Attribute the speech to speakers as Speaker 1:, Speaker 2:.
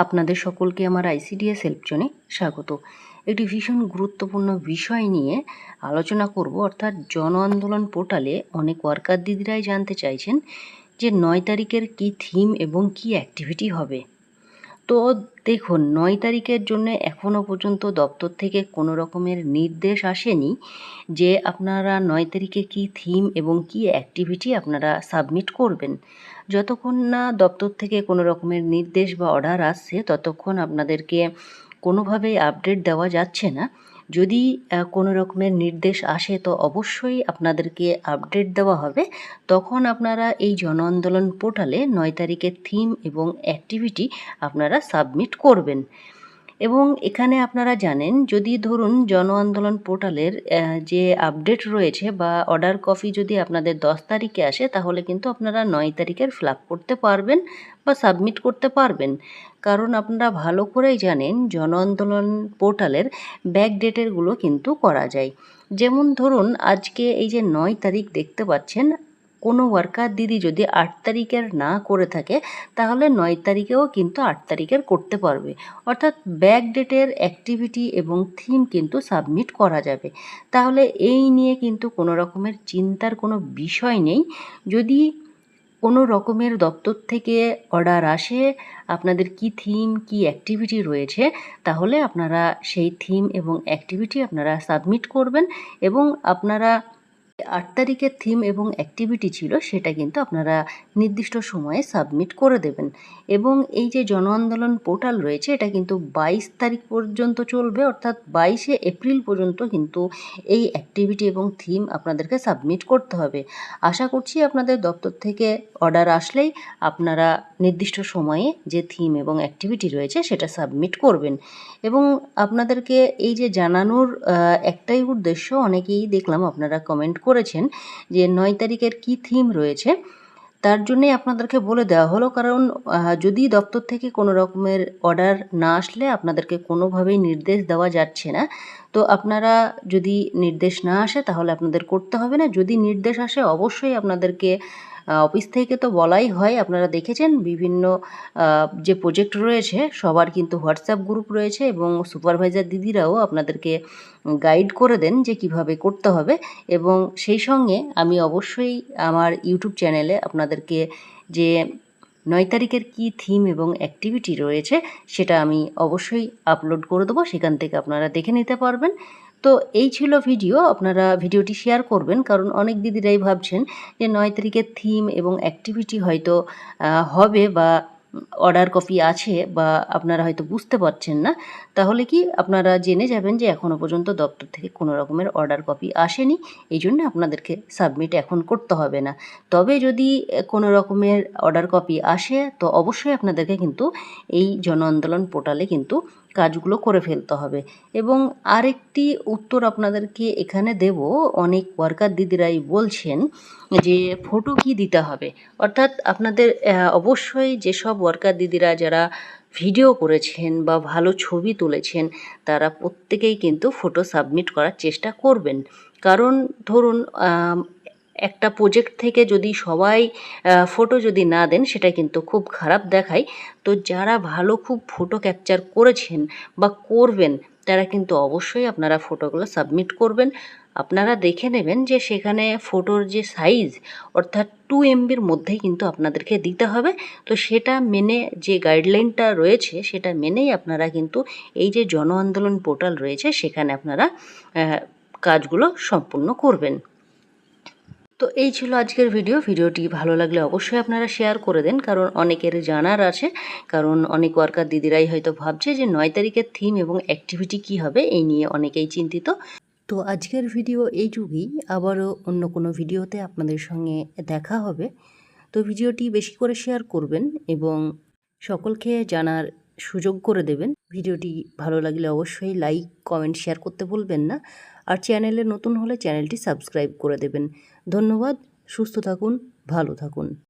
Speaker 1: আপনাদের সকলকে আমার আইসিডিএস হেল্প জোনে স্বাগত। একটি ভীষণ গুরুত্বপূর্ণ বিষয় নিয়ে আলোচনা করব, অর্থাৎ জন আন্দোলন পোর্টালে অনেক ওয়ার্কার দিদিরাই জানতে চাইছেন যে নয় তারিখের কি থিম এবং কি অ্যাক্টিভিটি হবে। তো দেখুন, নয় তারিখের জন্য এখনও পর্যন্ত দপ্তর থেকে কোনো রকমের নির্দেশ আসেনি যে আপনারা নয় তারিখে কি থিম এবং কি অ্যাক্টিভিটি আপনারা সাবমিট করবেন। যতক্ষণ না দপ্তর থেকে কোনো রকমের নির্দেশ বা অর্ডার আসছে, ততক্ষণ আপনাদেরকে কোনোভাবেই আপডেট দেওয়া যাচ্ছে না। যদি কোনো রকমের নির্দেশ আসে, তো অবশ্যই আপনাদেরকে আপডেট দেওয়া হবে। তখন আপনারা এই জন আন্দোলন পোর্টালে নয় তারিখের থিম এবং অ্যাক্টিভিটি আপনারা সাবমিট করবেন। এবং এখানে আপনারা জানেন, যদি ধরুন জন আন্দোলন পোর্টালের যে আপডেট রয়েছে বা অর্ডার কপি যদি আপনাদের দশ তারিখে আসে, তাহলে কিন্তু আপনারা নয় তারিখের ফ্ল্যাপ করতে পারবেন বা সাবমিট করতে পারবেন। কারণ আপনারা ভালো করেই জানেন, জন আন্দোলন পোর্টালের ব্যাক ডেটেরগুলো কিন্তু করা যায়। যেমন ধরুন, আজকে এই যে নয় তারিখ দেখতে পাচ্ছেন কোনো ওয়ার্কার দিদি যদি আট তারিখের না করে থাকে, তাহলে নয় তারিখেও কিন্তু আট তারিখের করতে পারবে। অর্থাৎ ব্যাক ডেটের অ্যাক্টিভিটি এবং থিম কিন্তু সাবমিট করা যাবে। তাহলে এই নিয়ে কিন্তু কোনো রকমের চিন্তার কোনো বিষয় নেই। যদি কোনো রকমের দপ্তর থেকে অর্ডার আসে, আপনাদের কি থিম কি অ্যাক্টিভিটি রয়েছে, তাহলে আপনারা সেই থিম এবং অ্যাক্টিভিটি আপনারা সাবমিট করবেন এবং আপনারা আট তারিখের থিম এবং অ্যাক্টিভিটি ছিল সেটা কিন্তু আপনারা নির্দিষ্ট সময়ে সাবমিট করে দেবেন। এবং এই যে জন আন্দোলন পোর্টাল রয়েছে, এটা কিন্তু বাইশ তারিখ পর্যন্ত চলবে, অর্থাৎ বাইশে এপ্রিল পর্যন্ত কিন্তু এই অ্যাক্টিভিটি এবং থিম আপনাদেরকে সাবমিট করতে হবে। আশা করছি আপনাদের দপ্তর থেকে অর্ডার আসলেই আপনারা নির্দিষ্ট সময়ে যে থিম এবং অ্যাক্টিভিটি রয়েছে সেটা সাবমিট করবেন। এবং আপনাদেরকে এই যে জানানোর একটাই উদ্দেশ্য, অনেকেই দেখলাম আপনারা কমেন্ট করেছেন যে নয় তারিখের কি থিম রয়েছে, তার জন্যে আপনাদেরকে বলে দেওয়া হলো। কারণ যদি দপ্তর থেকে কোনো রকমের অর্ডার না আসলে আপনাদেরকে কোনোভাবেই নির্দেশ দেওয়া যাচ্ছে না। তো আপনারা যদি নির্দেশ না আসে তাহলে আপনাদের করতে হবে না। যদি নির্দেশ আসে অবশ্যই আপনাদেরকে অফিস থেকে তো বলাই হয়, আপনারা দেখেছেন বিভিন্ন যে প্রজেক্ট রয়েছে, সবার কিন্তু হোয়াটসঅ্যাপ গ্রুপ রয়েছে এবং সুপারভাইজার দিদিরাও আপনাদেরকে গাইড করে দেন যে কীভাবে করতে হবে এবং সেই সঙ্গে আমি অবশ্যই আমার ইউটিউব চ্যানেলে আপনাদেরকে যে নয় তারিখের কি থিম এবং অ্যাক্টিভিটি রয়েছে, সেটা আমি অবশ্যই আপলোড করে দেবো, সেখান থেকে আপনারা দেখে নিতে পারবেন। তো এই ছিল ভিডিও, আপনারা ভিডিওটি শেয়ার করবেন, কারণ অনেক দিদিরাই ভাবছেন যে নয় তারিখের থিম এবং অ্যাক্টিভিটি হয়তো হবে বা অর্ডার কপি আছে বা আপনারা হয়তো বুঝতে পারছেন না। তাহলে কি আপনারা জেনে যাবেন যে এখনও পর্যন্ত দপ্তর থেকে কোনো রকমের অর্ডার কপি আসেনি, এই জন্য আপনাদেরকে সাবমিট এখন করতে হবে না। তবে যদি কোনো রকমের অর্ডার কপি আসে, তো অবশ্যই আপনাদেরকে কিন্তু এই জন আন্দোলন পোর্টালে কিন্তু কাজগুলো করে ফেলতে হবে। এবং আরেকটি উত্তর আপনাদেরকে এখানে দেব, অনেক ওয়ার্কার দিদিরাই বলছেন যে ফটো কি দিতে হবে। অর্থাৎ আপনাদের অবশ্যই যেসব ওয়ার্কার দিদিরা যারা ভিডিও করেছেন বা ভালো ছবি তুলেছেন, তারা প্রত্যেকেই কিন্তু ফটো সাবমিট করার চেষ্টা করবেন। কারণ ধরুন একটা প্রজেক্ট থেকে যদি সবাই ফটো যদি না দেন, সেটা কিন্তু খুব খারাপ দেখায়। তো যারা ভালো খুব ফটো ক্যাপচার করেছেন বা করবেন, তারা কিন্তু অবশ্যই আপনারা ফটোগুলো সাবমিট করবেন। আপনারা দেখে নেবেন যে সেখানে ফটোর যে সাইজ অর্থাৎ টু এমবির মধ্যেই কিন্তু আপনাদেরকে দিতে হবে। তো সেটা মেনে যে গাইডলাইনটা রয়েছে, সেটা মেনেই আপনারা কিন্তু এই যে জন আন্দোলন পোর্টাল রয়েছে, সেখানে আপনারা কাজগুলো সম্পূর্ণ করবেন। তো এই ছিল আজকের ভিডিও ভিডিওটি ভালো লাগলে অবশ্যই আপনারা শেয়ার করে দেন, কারণ অনেকের জানার আছে। কারণ অনেক ওয়ার্কার দিদিরাই হয়তো ভাবছে যে নয় তারিখের থিম এবং অ্যাক্টিভিটি কি হবে, এই নিয়ে অনেকেই চিন্তিত। তো আজকের ভিডিও এইটুকুই। আবারও অন্য কোনো ভিডিওতে আপনাদের সঙ্গে দেখা হবে। তো ভিডিওটি বেশি করে শেয়ার করবেন এবং সকলকে জানার সুযোগ করে দেবেন। ভিডিওটি ভালো লাগলে অবশ্যই লাইক কমেন্ট শেয়ার করতে ভুলবেন না। আর চ্যানেলে নতুন হলে চ্যানেলটি সাবস্ক্রাইব করে দেবেন। ধন্যবাদ সুস্থ থাকুন ভালো থাকুন।